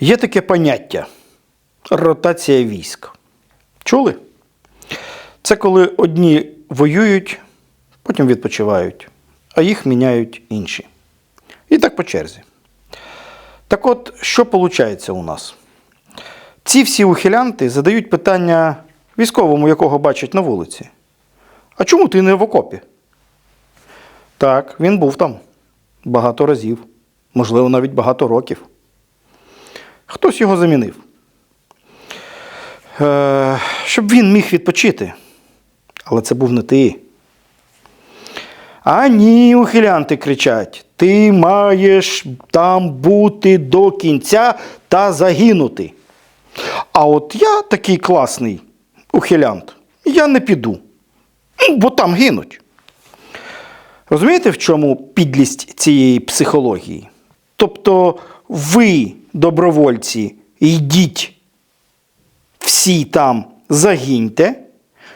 Є таке поняття ротація військ. Чули? Це коли одні воюють, потім відпочивають, а їх міняють інші. І так по черзі. Так от, що виходить у нас? Ці всі ухилянти задають питання військовому, якого бачать на вулиці. А чому ти не в окопі? Так, він був там багато разів, можливо, навіть багато років. Хтось його замінив. Е, щоб він міг відпочити. Але це був не ти. А ні, ухилянти кричать: ти маєш там бути до кінця та загинути. А от я такий класний ухилянт, я не піду, Ну, бо там гинуть. Розумієте, в чому підлість цієї психології? Тобто ви, добровольці, йдіть всі там загиньте,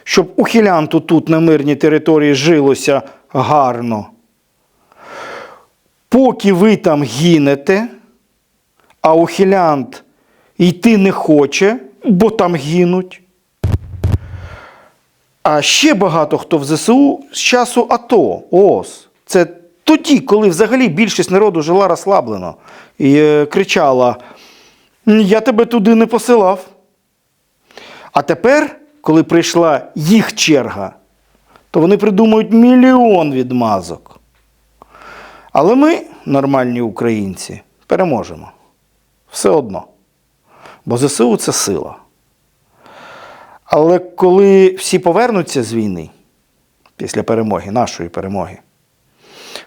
щоб ухилянту тут на мирній території жилося гарно. Поки ви там гинете, а ухилянт йти не хоче, бо там гинуть. А ще багато хто в ЗСУ з часу АТО, ООС. Це тоді, коли взагалі більшість народу жила розслаблено і е, кричала: Я тебе туди не посилав. А тепер, коли прийшла їх черга, то вони придумують мільйон відмазок. Але ми, нормальні українці, переможемо. Все одно. Бо ЗСУ це сила. Але коли всі повернуться з війни після перемоги, нашої перемоги,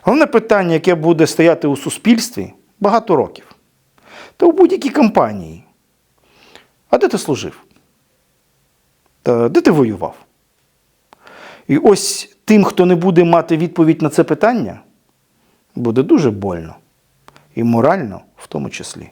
головне питання, яке буде стояти у суспільстві багато років, то у будь-якій компанії. А де ти служив? Та де ти воював? І ось тим, хто не буде мати відповідь на це питання, буде дуже больно. І морально в тому числі.